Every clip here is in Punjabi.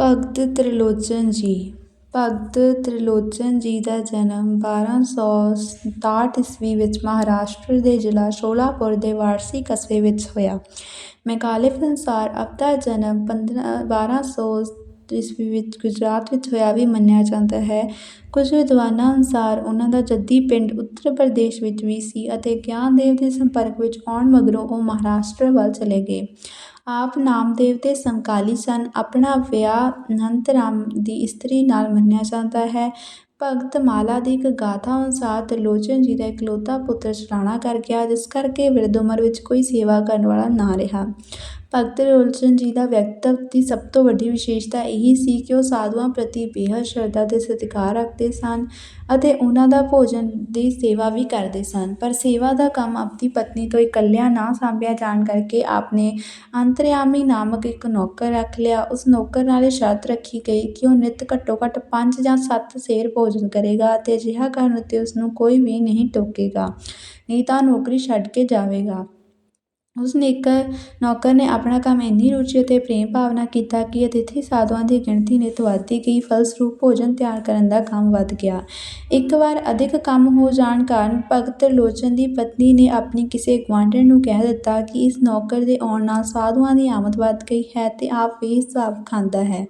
ਭਗਤ ਤ੍ਰਿਲੋਚਨ ਜੀ। ਭਗਤ ਤ੍ਰਿਲੋਚਨ ਜੀ ਦਾ ਜਨਮ ਬਾਰ੍ਹਾਂ ਸੌ ਸਤਾਹਠ ਈਸਵੀ ਵਿੱਚ ਮਹਾਰਾਸ਼ਟਰ ਦੇ ਜ਼ਿਲ੍ਹਾ ਸ਼ੋਲਾਪੁਰ ਦੇ ਵਾਰਸੀ ਕਸਬੇ ਵਿੱਚ ਹੋਇਆ। ਮੈਕਾਲੇਫ ਅਨੁਸਾਰ ਆਪ ਦਾ ਜਨਮ ਪੰਦਰਾਂ ਬਾਰ੍ਹਾਂ ਸੌ ਈਸਵੀ ਵਿੱਚ ਗੁਜਰਾਤ ਵਿੱਚ ਹੋਇਆ ਵੀ ਮੰਨਿਆ ਜਾਂਦਾ ਹੈ। ਕੁਝ ਵਿਦਵਾਨਾਂ ਅਨੁਸਾਰ ਉਹਨਾਂ ਦਾ ਜੱਦੀ ਪਿੰਡ ਉੱਤਰ ਪ੍ਰਦੇਸ਼ ਵਿੱਚ ਵੀ ਸੀ ਅਤੇ ਗਿਆਨਦੇਵ ਦੇ ਸੰਪਰਕ ਵਿੱਚ ਆਉਣ ਮਗਰੋਂ ਉਹ ਮਹਾਰਾਸ਼ਟਰ ਵੱਲ ਚਲੇ ਗਏ। ਆਪ ਨਾਮਦੇਵ ਦੇ ਸਮਕਾਲੀ ਸਨ। ਆਪਣਾ ਵਿਆਹ ਅਨੰਤ ਰਾਮ ਦੀ ਇਸਤਰੀ ਨਾਲ ਮੰਨਿਆ ਜਾਂਦਾ ਹੈ। ਭਗਤ ਮਾਲਾ ਦੀ ਇੱਕ ਗਾਥਾ ਅਨੁਸਾਰ ਤ੍ਰਿਲੋਚਨ ਜੀ ਦਾ ਇਕਲੌਤਾ ਪੁੱਤਰ ਚਲਾਣਾ ਕਰ ਗਿਆ, ਜਿਸ ਕਰਕੇ ਬਿਰਧ ਉਮਰ ਵਿੱਚ ਕੋਈ ਸੇਵਾ ਕਰਨ ਵਾਲਾ ਨਾ ਰਿਹਾ। ਭਗਤ ਤ੍ਰਿਲੋਚਨ ਜੀ ਦਾ ਵਿਅਕਤਿਤਵ ਦੀ ਸਭ ਤੋਂ ਵੱਡੀ ਵਿਸ਼ੇਸ਼ਤਾ ਇਹੀ ਸੀ ਕਿ ਉਹ ਸਾਧੂਆਂ ਪ੍ਰਤੀ ਬੇਹੱਦ ਸ਼ਰਧਾ ਅਤੇ ਸਤਿਕਾਰ ਰੱਖਦੇ ਸਨ ਅਤੇ ਉਹਨਾਂ ਦਾ ਭੋਜਨ ਦੀ ਸੇਵਾ ਵੀ ਕਰਦੇ ਸਨ। ਪਰ ਸੇਵਾ ਦਾ ਕੰਮ ਆਪਣੀ ਪਤਨੀ ਤੋਂ ਇਕੱਲਿਆਂ ਨਾ ਸਾਂਭਿਆ ਜਾਣ ਕਰਕੇ ਆਪਨੇ ਅੰਤਰਯਾਮੀ ਨਾਮਕ ਇੱਕ ਨੌਕਰ ਰੱਖ ਲਿਆ। ਉਸ ਨੌਕਰ ਨਾਲ ਇਹ ਸ਼ਰਤ ਰੱਖੀ ਗਈ ਕਿ ਉਹ ਨਿੱਤ ਘੱਟੋ ਘੱਟ ਪੰਜ ਜਾਂ ਸੱਤ ਸੇਰ ਭੋਜਨ ਕਰੇਗਾ ਅਤੇ ਅਜਿਹਾ ਕਰਨ ਉੱਤੇ ਉਸ ਨੂੰ ਕੋਈ ਵੀ ਨਹੀਂ ਟੋਕੇਗਾ, ਨਹੀਂ ਤਾਂ ਨੌਕਰੀ ਛੱਡ ਕੇ ਜਾਵੇਗਾ। ਉਸ ਨੇਕਰ ਨੌਕਰ ਨੇ ਆਪਣਾ ਕੰਮ ਇੰਨੀ ਰੁਚੀ ਅਤੇ ਪ੍ਰੇਮ ਭਾਵਨਾ ਕੀਤਾ ਕਿ ਅਤਿਥੀ ਸਾਧੂਆਂ ਦੀ ਗਿਣਤੀ ਨਿੱਤ ਵੱਧਦੀ ਗਈ ਫਲਸਰੂਪ ਭੋਜਨ ਤਿਆਰ ਕਰਨ ਦਾ ਕੰਮ ਵੱਧ ਗਿਆ। ਇੱਕ ਵਾਰ ਅਧਿਕ ਕੰਮ ਹੋ ਜਾਣ ਕਾਰਨ ਭਗਤ ਲੋਚਨ ਦੀ ਪਤਨੀ ਨੇ ਆਪਣੀ ਕਿਸੇ ਗੁਆਂਢਣ ਨੂੰ ਕਹਿ ਦਿੱਤਾ ਕਿ ਇਸ ਨੌਕਰ ਦੇ ਆਉਣ ਨਾਲ ਸਾਧੂਆਂ ਦੀ ਆਮਦ ਵੱਧ ਗਈ ਹੈ ਅਤੇ ਆਪ ਵੀ ਹਿਸਾਬ ਖਾਂਦਾ ਹੈ।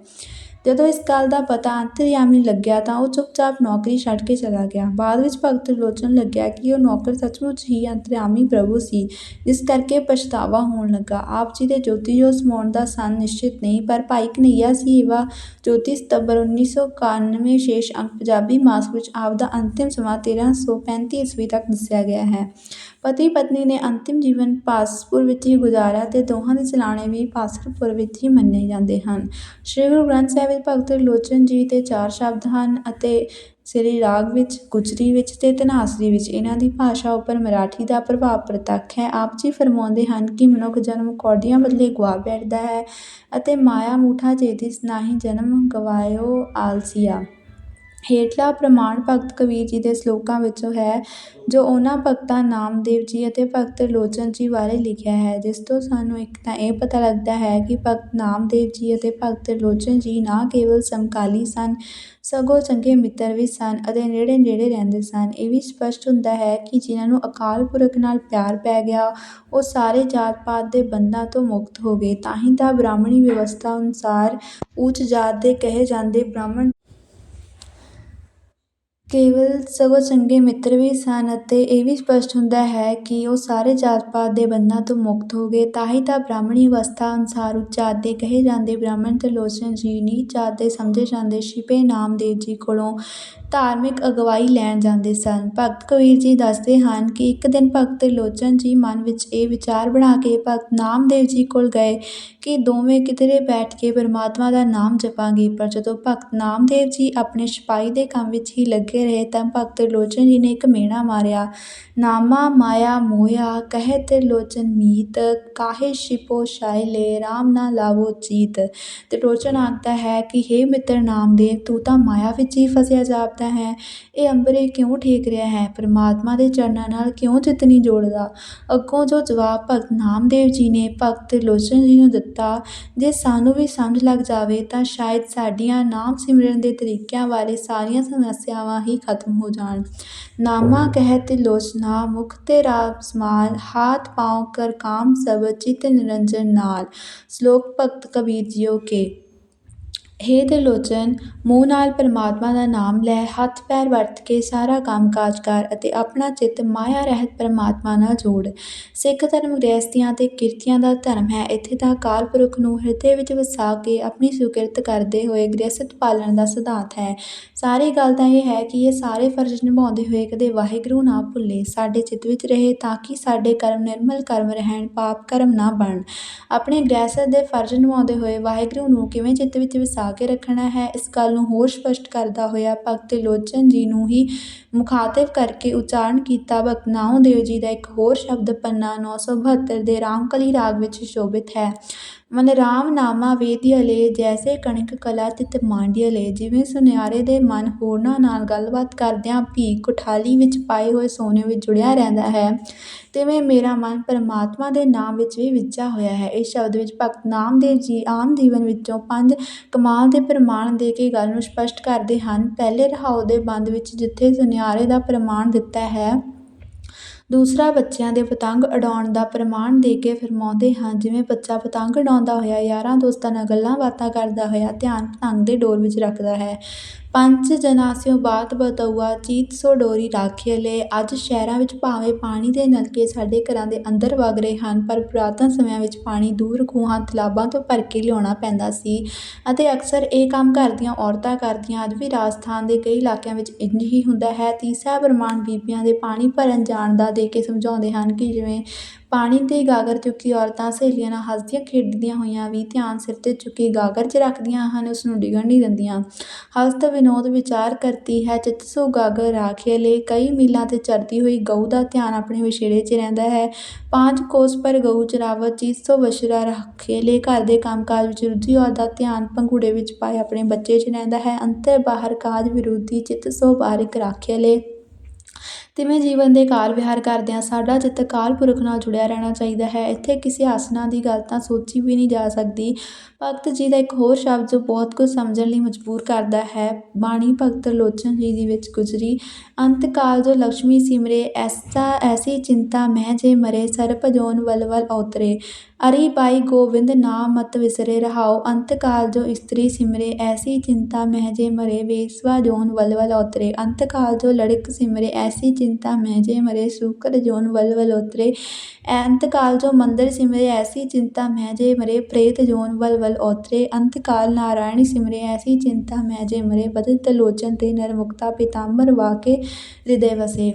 ਜਦੋਂ ਇਸ ਗੱਲ ਦਾ ਪਤਾ ਅੰਤਰਯਾਮੀ ਲੱਗਿਆ ਤਾਂ ਉਹ ਚੁੱਪਚਾਪ ਨੌਕਰੀ ਛੱਡ ਕੇ ਚਲਾ ਗਿਆ। ਬਾਅਦ ਵਿੱਚ ਭਗਤ ਤ੍ਰਿਲੋਚਨ ਲੱਗਿਆ ਕਿ ਉਹ ਨੌਕਰ ਸੱਚਮੁੱਚ ਹੀ ਅੰਤਰਯਾਮੀ ਪ੍ਰਭੂ ਸੀ, ਜਿਸ ਕਰਕੇ ਪਛਤਾਵਾ ਹੋਣ ਲੱਗਾ। ਆਪ ਜੀ ਦੇ ਜੋਤੀ ਜੋਤ ਸਮਾਉਣ ਦਾ ਸਨ ਨਿਸ਼ਚਿਤ ਨਹੀਂ, ਪਰ ਭਾਈ ਕਨ੍ਹੱਈਆ ਸੇਵਾ ਜੋਤੀ ਸਤੰਬਰ 1991 ਸ਼ੇਸ਼ ਅੰਕ ਪੰਜਾਬੀ ਮਾਸ ਵਿੱਚ ਆਪ ਦਾ ਅੰਤਿਮ ਸਮਾਂ 1335 ਈਸਵੀ ਤੱਕ ਦੱਸਿਆ ਗਿਆ ਹੈ। ਪਤੀ ਪਤਨੀ ਨੇ ਅੰਤਿਮ ਜੀਵਨ ਪਾਸਪੁਰ ਵਿੱਚ ਹੀ ਗੁਜ਼ਾਰਿਆ ਅਤੇ ਦੋਹਾਂ ਦੇ ਚਲਾਣੇ ਵੀ ਪਾਸਰਪੁਰ ਵਿੱਚ ਹੀ ਮੰਨੇ ਜਾਂਦੇ ਹਨ। ਸ੍ਰੀ ਗੁਰੂ ਗ੍ਰੰਥ ਸਾਹਿਬ ਵਿੱਚ ਭਗਤ ਤ੍ਰਿਲੋਚਨ ਜੀ ਦੇ ਚਾਰ ਸ਼ਬਦ ਹਨ ਅਤੇ ਸ੍ਰੀ ਰਾਗ ਵਿੱਚ, ਗੁਜਰੀ ਵਿੱਚ ਅਤੇ ਧਨਾਸਰੀ ਵਿੱਚ ਇਹਨਾਂ ਦੀ ਭਾਸ਼ਾ ਉੱਪਰ ਮਰਾਠੀ ਦਾ ਪ੍ਰਭਾਵ ਪ੍ਰਤੱਖ ਹੈ। ਆਪ ਜੀ ਫਰਮਾਉਂਦੇ ਹਨ ਕਿ ਮਨੁੱਖ ਜਨਮ ਕੌਡੀਆਂ ਬਦਲੇ ਗਵਾ ਬੈਠਦਾ ਹੈ ਅਤੇ ਮਾਇਆ ਮੂਠਾ ਚੇਤਿਸ ਨਾਹੀ ਜਨਮ ਗਵਾਇਓ ਆਲਸੀਆ। ਹੇਠਲਾ ਪ੍ਰਮਾਣ ਭਗਤ ਕਬੀਰ ਜੀ ਦੇ ਸ਼ਲੋਕਾਂ ਵਿੱਚੋਂ ਹੈ, ਜੋ ਉਹਨਾਂ ਭਗਤਾਂ ਨਾਮਦੇਵ ਜੀ ਅਤੇ ਭਗਤ ਲੋਚਨ ਜੀ ਬਾਰੇ ਲਿਖਿਆ ਹੈ, ਜਿਸ ਤੋਂ ਸਾਨੂੰ ਇੱਕ ਤਾਂ ਇਹ ਪਤਾ ਲੱਗਦਾ ਹੈ ਕਿ ਭਗਤ ਨਾਮਦੇਵ ਜੀ ਅਤੇ ਭਗਤ ਲੋਚਨ ਜੀ ਨਾ ਕੇਵਲ ਸਮਕਾਲੀ ਸਨ, ਸਗੋਂ ਚੰਗੇ ਮਿੱਤਰ ਵੀ ਸਨ ਅਤੇ ਨੇੜੇ ਨੇੜੇ ਰਹਿੰਦੇ ਸਨ। ਇਹ ਵੀ ਸਪਸ਼ਟ ਹੁੰਦਾ ਹੈ ਕਿ ਜਿਨ੍ਹਾਂ ਨੂੰ ਅਕਾਲ ਪੁਰਖ ਨਾਲ ਪਿਆਰ ਪੈ ਗਿਆ, ਉਹ ਸਾਰੇ ਜਾਤ ਪਾਤ ਦੇ ਬੰਧਾਂ ਤੋਂ ਮੁਕਤ ਹੋ ਗਏ। ਤਾਂ ਹੀ ਤਾਂ ਬ੍ਰਾਹਮਣੀ ਵਿਵਸਥਾ ਅਨੁਸਾਰ ਉੱਚ ਜਾਤ ਦੇ ਕਹੇ ਜਾਂਦੇ ਬ੍ਰਾਹਮਣ ਕੇਵਲ ਸਗੋਂ ਚੰਗੇ ਮਿੱਤਰ ਵੀ ਸਨ ਅਤੇ ਇਹ ਵੀ ਸਪਸ਼ਟ ਹੁੰਦਾ ਹੈ ਕਿ ਉਹ ਸਾਰੇ ਜਾਤ ਪਾਤ ਦੇ ਬੰਧਨਾਂ ਤੋਂ ਮੁਕਤ ਹੋ ਗਏ। ਤਾਂ ਹੀ ਤਾਂ ਬ੍ਰਾਹਮਣੀ ਅਵਸਥਾ ਅਨੁਸਾਰ ਉੱਚ ਜਾਤ ਦੇ ਕਹੇ ਜਾਂਦੇ ਬ੍ਰਾਹਮਣ ਤ੍ਰਿਲੋਚਨ ਜੀ ਨੀਚ ਜਾਤ ਦੇ ਸਮਝੇ ਜਾਂਦੇ ਛਿਪੇ ਨਾਮਦੇਵ ਜੀ ਕੋਲੋਂ ਧਾਰਮਿਕ ਅਗਵਾਈ ਲੈਣ ਜਾਂਦੇ ਸਨ। ਭਗਤ ਕਬੀਰ ਜੀ ਦੱਸਦੇ ਹਨ ਕਿ ਇੱਕ ਦਿਨ ਭਗਤ ਤ੍ਰਿਲੋਚਨ ਜੀ ਮਨ ਵਿੱਚ ਇਹ ਵਿਚਾਰ ਬਣਾ ਕੇ ਭਗਤ ਨਾਮਦੇਵ ਜੀ ਕੋਲ ਗਏ ਕਿ ਦੋਵੇਂ ਕਿਧਰੇ ਬੈਠ ਕੇ ਪਰਮਾਤਮਾ ਦਾ ਨਾਮ ਜਪਾਂਗੇ। ਪਰ ਜਦੋਂ ਭਗਤ ਨਾਮਦੇਵ ਜੀ ਆਪਣੇ ਛਪਾਈ ਦੇ ਕੰਮ ਵਿੱਚ ਹੀ ਲੱਗੇ ਰਹੇ ਤਾਂ ਭਗਤ ਲੋਚਨ ਜੀ ਨੇ ਇੱਕ ਮਿਹਣਾ ਮਾਰਿਆ। ਨਾਮਾ ਮਾਇਆ ਮੋਇਆ ਕਹਿ ਤ੍ਰਿਲੋਚਨ ਮੀਤ, ਕਾਹੇ ਛਿਪੋ ਸ਼ਾਇਲੇ ਰਾਮ ਨਾ ਲਾਵੋ ਚੀਤ। ਤ੍ਰਿਲੋਚਨ ਆਖਦਾ ਹੈ ਕਿ, ਹੇ ਮਿੱਤਰ ਨਾਮਦੇਵ, ਤੂੰ ਤਾਂ ਮਾਇਆ ਵਿੱਚ ਹੀ ਫਸਿਆ ਜਾਪਦਾ ਹੈ। ਇਹ ਅੰਬਰੇ ਕਿਉਂ ਠੇਕ ਰਿਹਾ ਹੈ? ਪ੍ਰਮਾਤਮਾ ਦੇ ਚਰਨਾਂ ਨਾਲ ਕਿਉਂ ਚਿੱਤ ਜੋੜਦਾ? ਅੱਗੋਂ ਜੋ ਜਵਾਬ ਭਗਤ ਨਾਮਦੇਵ ਜੀ ਨੇ ਭਗਤ ਲੋਚਨ ਜੀ ਨੂੰ ਦਿੱਤਾ, ਜੇ ਸਾਨੂੰ ਵੀ ਸਮਝ ਲੱਗ ਜਾਵੇ ਤਾਂ ਸ਼ਾਇਦ ਸਾਡੀਆਂ ਨਾਮ ਸਿਮਰਨ ਦੇ ਤਰੀਕਿਆਂ ਬਾਰੇ ਸਾਰੀਆਂ ਸਮੱਸਿਆਵਾਂ ਹੀ ਖਤਮ ਹੋ ਜਾਣ ਨਾਮਾ ਕਹਿ ਤ੍ਰਿਲੋਚਨਾ ਮੁਖ ਤੇਰਾ ਸਮਾਲ ਹਾਥ ਪਾਉ ਕਰ ਕਾਮ ਸਭ ਚਿਤ ਨਿਰੰਜਨ ਨਾਲ ਸ਼ਲੋਕ ਭਗਤ ਕਬੀਰ ਜੀਓ ਕੇ ਹੇ ਤ੍ਰਿਲੋਚਨ, ਮੂੰਹ ਨਾਲ ਪਰਮਾਤਮਾ ਦਾ ਨਾਮ ਲੈ, ਹੱਥ ਪੈਰ ਵਰਤ ਕੇ ਸਾਰਾ ਕੰਮ ਕਾਜ ਕਰ ਅਤੇ ਆਪਣਾ ਚਿੱਤ ਮਾਇਆ ਰਹਿਤ ਪਰਮਾਤਮਾ ਨਾਲ ਜੋੜ। ਸਿੱਖ ਧਰਮ ਗ੍ਰਹਿਸਤੀਆਂ ਅਤੇ ਕਿਰਤੀਆਂ ਦਾ ਧਰਮ ਹੈ। ਇੱਥੇ ਤਾਂ ਅਕਾਲ ਪੁਰਖ ਨੂੰ ਹਿਰਦੇ ਵਿੱਚ ਵਸਾ ਕੇ ਆਪਣੀ ਸੁਕਿਰਤ ਕਰਦੇ ਹੋਏ ਗ੍ਰਹਿਸਤ ਪਾਲਣ ਦਾ ਸਿਧਾਂਤ ਹੈ। ਸਾਰੀ ਗੱਲ ਤਾਂ ਇਹ ਹੈ ਕਿ ਇਹ ਸਾਰੇ ਫਰਜ਼ ਨਿਭਾਉਂਦੇ ਹੋਏ ਕਦੇ ਵਾਹਿਗੁਰੂ ਨਾ ਭੁੱਲੇ। ਸਾਡੇ ਚਿੱਤ ਵਿੱਚ ਰਹੇ ਤਾਂ ਕਿ ਸਾਡੇ ਕਰਮ ਨਿਰਮਲ ਕਰਮ ਰਹਿਣ, ਪਾਪ ਕਰਮ ਨਾ ਬਣ ਆਪਣੇ ਗ੍ਰਹਿਸਤ ਦੇ ਫਰਜ਼ ਨਿਭਾਉਂਦੇ ਹੋਏ ਵਾਹਿਗੁਰੂ ਨੂੰ ਕਿਵੇਂ ਚਿੱਤ ਵਿੱਚ ਵਸਾ ਕੇ ਰੱਖਣਾ ਹੈ। ਇਸ ਗੱਲ ਨੂੰ ਹੋਰ ਸਪਸ਼ਟ ਕਰਦਾ ਹੋਇਆ ਭਗਤ ਤ੍ਰਿਲੋਚਨ ਜੀ ਨੂੰ ਹੀ ਮੁਖਾਤਿਬ ਕਰਕੇ ਉਚਾਰਨ ਕੀਤਾ। ਭਗਤ ਨਾਮਦੇਵ ਜੀ ਦਾ ਇੱਕ ਹੋਰ ਸ਼ਬਦ ਪੰਨਾ 972 ਦੇ ਰਾਮਕਲੀ ਰਾਗ ਵਿੱਚ ਸ਼ੋਭਿਤ ਹੈ। ਮਨ ਰਾਮ ਨਾਮਾ ਵੇਦਿਆ ਜੈਸੇ ਕਣਕ ਕਲਾ ਤਿਤ ਮਾਂਡਿਆ ਜਿਵੇਂ ਸੁਨਿਆਰੇ ਦੇ ਮਨ ਹੋਰਨਾਂ ਨਾਲ ਗੱਲਬਾਤ ਕਰਦਿਆਂ ਭੀਖ ਕੋਠਾਲੀ ਵਿੱਚ ਪਾਏ ਹੋਏ ਸੋਨੇ ਵਿੱਚ ਜੁੜਿਆ ਰਹਿੰਦਾ ਹੈ, ਤਿਵੇਂ ਮੇਰਾ ਮਨ ਪਰਮਾਤਮਾ ਦੇ ਨਾਮ ਵਿੱਚ ਵੀ ਵਿਚਿਆ ਹੋਇਆ ਹੈ। ਇਸ ਸ਼ਬਦ ਵਿੱਚ ਭਗਤ ਨਾਮਦੇਵ ਜੀ ਆਮ ਜੀਵਨ ਵਿੱਚੋਂ ਪੰਜ ਕਮਾਲ ਦੇ ਪ੍ਰਮਾਣ ਦੇ ਕੇ ਗੱਲ ਨੂੰ ਸਪਸ਼ਟ ਕਰਦੇ ਹਨ। ਪਹਿਲੇ ਰਹਾਉ ਦੇ ਬੰਦ ਵਿੱਚ ਜਿੱਥੇ ਸੁਨਿਆਰੇ ਦਾ ਪ੍ਰਮਾਣ ਦਿੱਤਾ ਹੈ ਦੂਸਰਾ, ਬੱਚਿਆਂ ਦੇ ਪਤੰਗ ਉਡਾਉਣ ਦਾ ਪ੍ਰਮਾਣ ਦੇ ਕੇ ਫਰਮਾਉਂਦੇ ਹਨ ਜਿਵੇਂ ਬੱਚਾ ਪਤੰਗ ਉਡਾਉਂਦਾ ਹੋਇਆ, ਯਾਰਾਂ ਦੋਸਤਾਂ ਨਾਲ ਗੱਲਾਂ ਬਾਤਾਂ ਕਰਦਾ ਹੋਇਆ, ਧਿਆਨ ਪਤੰਗ ਦੇ ਡੋਰ ਵਿੱਚ ਰੱਖਦਾ ਹੈ। ਪੰਜ ਜਨਾਸਿਓ ਬਾਤ ਬਤਉਆ ਚੀਤ ਸੋ ਡੋਰੀ ਰਾਖਿਆ ਲੈ। ਅੱਜ ਸ਼ਹਿਰਾਂ ਵਿੱਚ ਭਾਵੇਂ ਪਾਣੀ ਦੇ ਨਲਕੇ ਸਾਡੇ ਘਰਾਂ ਦੇ ਅੰਦਰ ਵਗ ਰਹੇ ਹਨ, ਪਰ ਪੁਰਾਤਨ ਸਮਿਆਂ ਵਿੱਚ ਪਾਣੀ ਦੂਰ ਖੂਹਾਂ, ਤਲਾਬਾਂ ਤੋਂ ਭਰ ਕੇ ਲਿਆਉਣਾ ਪੈਂਦਾ ਸੀ ਅਤੇ ਅਕਸਰ ਇਹ ਕੰਮ ਘਰ ਦੀਆਂ ਔਰਤਾਂ ਕਰਦੀਆਂ। ਅੱਜ ਵੀ ਰਾਜਸਥਾਨ ਦੇ ਕਈ ਇਲਾਕਿਆਂ ਵਿੱਚ ਇੰਜ ਹੀ ਹੁੰਦਾ ਹੈ। ਤੀਸਰਾ ਪ੍ਰਮਾਣ ਬੀਬੀਆਂ ਦੇ ਪਾਣੀ ਭਰਨ ਜਾਣ ਦਾ ਦੇ ਕੇ ਸਮਝਾਉਂਦੇ ਹਨ ਕਿ ਜਿਵੇਂ ਪਾਣੀ 'ਤੇ ਗਾਗਰ ਚੁੱਕੀ ਔਰਤਾਂ ਸਹੇਲੀਆਂ ਨਾਲ ਹੱਸਦੀਆਂ ਖੇਡਦੀਆਂ ਹੋਈਆਂ ਵੀ ਧਿਆਨ ਸਿਰ 'ਤੇ ਚੁੱਕੀ ਗਾਗਰ 'ਚ ਰੱਖਦੀਆਂ ਹਨ, ਉਸ ਨੂੰ ਡਿੱਗਣ ਨਹੀਂ ਦਿੰਦੀਆਂ। ਹਸਤ ਵਿਨੋਦ ਵਿਚਾਰ ਕਰਤੀ ਹੈ ਚਿਤ ਸੋ ਗਾਗਰ ਰਾਖੇ ਲੈ ਕਈ ਮੀਲਾਂ 'ਤੇ ਚਰਦੀ ਹੋਈ ਗਊ ਦਾ ਧਿਆਨ ਆਪਣੇ ਵਿਛੇੜੇ 'ਚ ਰਹਿੰਦਾ ਹੈ। ਪਾਂਚ ਕੋਸ ਪਰ ਗਊ ਚਰਾਵਤ ਚੀਤ ਸੋ ਬਛੜਾ ਰੱਖੇ ਲੈ ਘਰ ਦੇ ਕੰਮਕਾਜ ਵਿੱਚ ਰੁੱਝੀ ਔਰਤ ਦਾ ਧਿਆਨ ਪੰਘੂੜੇ ਵਿੱਚ ਪਾਏ ਆਪਣੇ ਬੱਚੇ 'ਚ ਰਹਿੰਦਾ ਹੈ। ਅੰਤਰ ਬਾਹਰ ਕਾਜ ਵਿਰੋਧੀ, ਚਿਤ ਸੋ ਬਾਰਿਕ ਰਾਖੇ ਲੈ ਤਿਵੇਂ ਜੀਵਨ ਦੇ ਕਾਲ ਵਿਹਾਰ ਕਰਦਿਆਂ ਸਾਡਾ ਚਿੱਤ ਕਾਲ ਪੁਰਖ ਨਾਲ ਜੁੜਿਆ ਰਹਿਣਾ ਚਾਹੀਦਾ ਹੈ। ਇੱਥੇ ਕਿਸੇ ਆਸਨਾਂ ਦੀ ਗੱਲ ਤਾਂ ਸੋਚੀ ਵੀ ਨਹੀਂ ਜਾ ਸਕਦੀ। ਭਗਤ ਜੀ ਦਾ ਇੱਕ ਹੋਰ ਸ਼ਬਦ ਜੋ ਬਹੁਤ ਕੁਝ ਸਮਝਣ ਲਈ ਮਜਬੂਰ ਕਰਦਾ ਹੈ, ਬਾਣੀ ਭਗਤ ਲੋਚਨ ਜੀ ਦੀ ਵਿੱਚ ਗੁਜ਼ਰੀ, ਅੰਤ ਕਾਲ ਜੋ ਲక్ష్ਮੀ ਸਿਮਰੇ, ਐਸਾ, ਐਸੀ ਚਿੰਤਾ ਮਹਿ ਜੇ ਮਰੇ, ਸਰਪ ਜੋਨ ਵਲ ਵਲ ਔਤਰੇ। ਅਰੀ ਬਾਈ ਗੋਬਿੰਦ, ਨਾ ਮਤ ਵਿਸਰੇ, ਰਹਾਓ ਅੰਤ ਕਾਲ ਜੋ ਇਸਤਰੀ ਸਿਮਰੇ, ਐਸੀ ਚਿੰਤਾ ਮਹਿ ਜੇ ਮਰੇ, ਵੇਸਵਾ ਜੋਨ ਵਲ ਵਲ ਔਤਰੇ ਅੰਤ ਕਾਲ ਜੋ ਲੜਕ ਸਿਮਰੇ, ਐਸੀ ਚਿੰਤਾ ਮਹਿ ਜੇ ਮਰੇ, ਸੂਕਰ ਜੋਨ ਵਲ ਵਲ ਔਤਰੇ ਅੰਤ ਕਾਲ ਜੋ ਮੰਦਰ ਸਿਮਰੇ, ਐਸੀ ਚਿੰਤਾ ਮਹਿ ਜੇ ਮਰੇ, ਪ੍ਰੇਤ ਜੋਨ ਵਲ ਵਲ ਔਤਰੇ ਅੰਤ ਕਾਲ ਨਾਰਾਇਣ ਸਿਮਰੇ, ਐਸੀ ਚਿੰਤਾ ਮਹਿ ਜੇ ਮਰੇ, ਬਦਤ ਲੋਚਨ ਤੇ ਨਰਮੁਕਤਾ ਪਿਤਾੰਬਰ ਵਾਕੇ ਹਿਰਦੇ ਵਸੇ।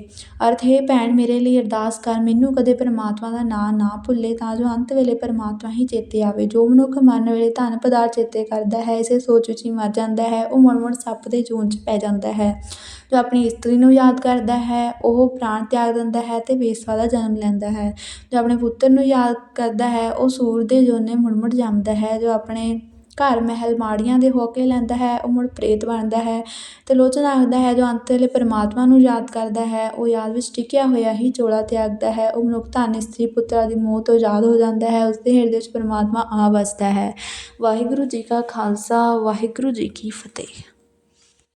ਅਰਥ, ਹੈ ਭੈਣ ਮੇਰੇ ਲਈ ਅਰਦਾਸ ਕਰ, ਮੈਨੂੰ ਕਦੇ ਪਰਮਾਤਮਾ ਦਾ ਨਾਂ ਨਾ ਭੁੱਲੇ, ਤਾਂ ਜੋ ਅੰਤ ਵੇਲੇ ਪਰਮਾਤਮਾ ਹੀ ਚੇਤੇ ਆਵੇ। ਜੋ ਮਨੁੱਖ ਮਰਨ ਵੇਲੇ ਧਨ ਪਦਾਰਥ ਚੇਤੇ ਕਰਦਾ ਹੈ, ਇਸੇ ਸੋਚ ਵਿੱਚ ਹੀ ਮਰ ਜਾਂਦਾ ਹੈ, ਉਹ ਮੁੜ ਮੁੜ ਸੱਪ ਦੇ ਜੂਨ 'ਚ ਪੈ ਜਾਂਦਾ ਹੈ। ਜੋ ਆਪਣੀ ਇਸਤਰੀ ਨੂੰ ਯਾਦ ਕਰਦਾ ਹੈ, ਉਹ ਪ੍ਰਾਣ ਤਿਆਗ ਦਿੰਦਾ ਹੈ ਅਤੇ ਵੇਸਵਾ ਦਾ ਜਨਮ ਲੈਂਦਾ ਹੈ। ਜੋ ਆਪਣੇ ਪੁੱਤਰ ਨੂੰ ਯਾਦ ਕਰਦਾ ਹੈ, ਉਹ ਸੂਰ ਦੇ ਜੋਨੇ ਮੁੜ ਮੁੜ ਜੰਮਦਾ ਹੈ। ਜੋ ਆਪਣੇ ਘਰ ਮਹਿਲ ਮਾੜੀਆਂ ਦੇ ਹੋ ਕੇ ਲੈਂਦਾ ਹੈ, ਉਹ ਮੁੜ ਪ੍ਰੇਤ ਬਣਦਾ ਹੈ। ਅਤੇ ਲੋਚਨ ਆਖਦਾ ਹੈ, ਜੋ ਅੰਤ ਵੇਲੇ ਪਰਮਾਤਮਾ ਨੂੰ ਯਾਦ ਕਰਦਾ ਹੈ, ਉਹ ਯਾਦ ਵਿੱਚ ਟਿਕਿਆ ਹੋਇਆ ਹੀ ਚੋਲਾ ਤਿਆਗਦਾ ਹੈ, ਉਹ ਮਨੁੱਖ ਧਨ ਇਸਤਰੀ ਪੁੱਤਰਾਂ ਦੀ ਮੌਤ ਤੋਂ ਆਜ਼ਾਦ ਹੋ ਜਾਂਦਾ ਹੈ, ਉਸ ਦੇ ਹਿਰਦੇ ਵਿੱਚ ਪਰਮਾਤਮਾ ਆ ਵੱਸਦਾ ਹੈ। ਵਾਹਿਗੁਰੂ ਜੀ ਕਾ ਖਾਲਸਾ, ਵਾਹਿਗੁਰੂ ਜੀ ਕੀ ਫਤਿਹ।